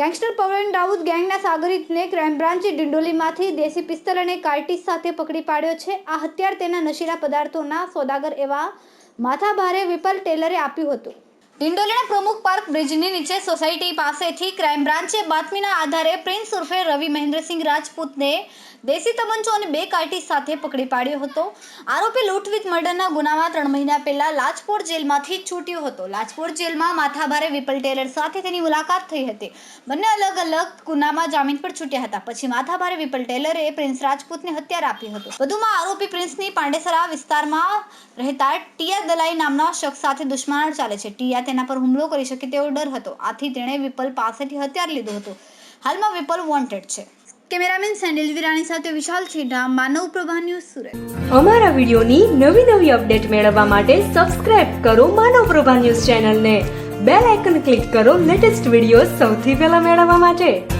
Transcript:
Gangster પવન રાઉત ગેંગના સાગરિતને crime બ્રાન્ચે ડિંડોલીમાંથી દેશી પિસ્તલ અને કાર્ટીસ સાથે પકડી પાડ્યો છે. આ હથિયાર તેના નશીલા પદાર્થોના સોદાગર એવા માથાભારે વિપલ ટેલરે આપ્યું હતું. ડિંડોલીના પ્રમુખ પાર્ક બ્રિજની નીચે સોસાયટી પાસેથી ક્રાઇમ બ્રાન્ચે બાતમીના આધારે પ્રિન્સ ઉર્ફે રવિ મહેન્દ્રસિંહ રાજપૂતને દેશી તમંચો અને બે કાટી સાથે પકડી પાડ્યો હતો. આરોપી લૂંટ વિથ મર્ડરના ગુનામાં ત્રણ મહિના પહેલા લાજપોર જેલમાંથી છૂટ્યો હતો. લાજપોર જેલમાં માથાભારે વિપલ ટેલર સાથે તેની મુલાકાત થઈ હતી. બંને અલગ અલગ ગુનામાં જામીન પર છૂટ્યા હતા. પછી માથાભારે વિપલ ટેલરે પ્રિન્સ રાજપૂતને હત્યા આપ્યું હતું. વધુમાં આરોપી પ્રિન્સની પાંડેસરા વિસ્તારમાં રહેતા ટિયા દલાઈ નામના શખ્સ સાથે દુશ્મનાર ચાલે છે. ટિયા તેના પર હુમલો કરી શકે તેવો ડર હતો. આથી તેણે વિપલ પાસેથી હથિયાર લીધું હતું. હાલમાં વિપલ વોન્ટેડ છે. કેમેરામેન સેન્ડિલ વિરાણી સાથે વિશાલ છેડા, માનવ પ્રભા ન્યૂઝ સુરત. અમારા વિડીયોની નવી નવી અપડેટ મેળવવા માટે સબસ્ક્રાઇબ કરો માનવ પ્રભા ન્યૂઝ ચેનલને. બેલ આઇકન ક્લિક કરો લેટેસ્ટ વીડિયો સૌથી પહેલા મેળવવા માટે.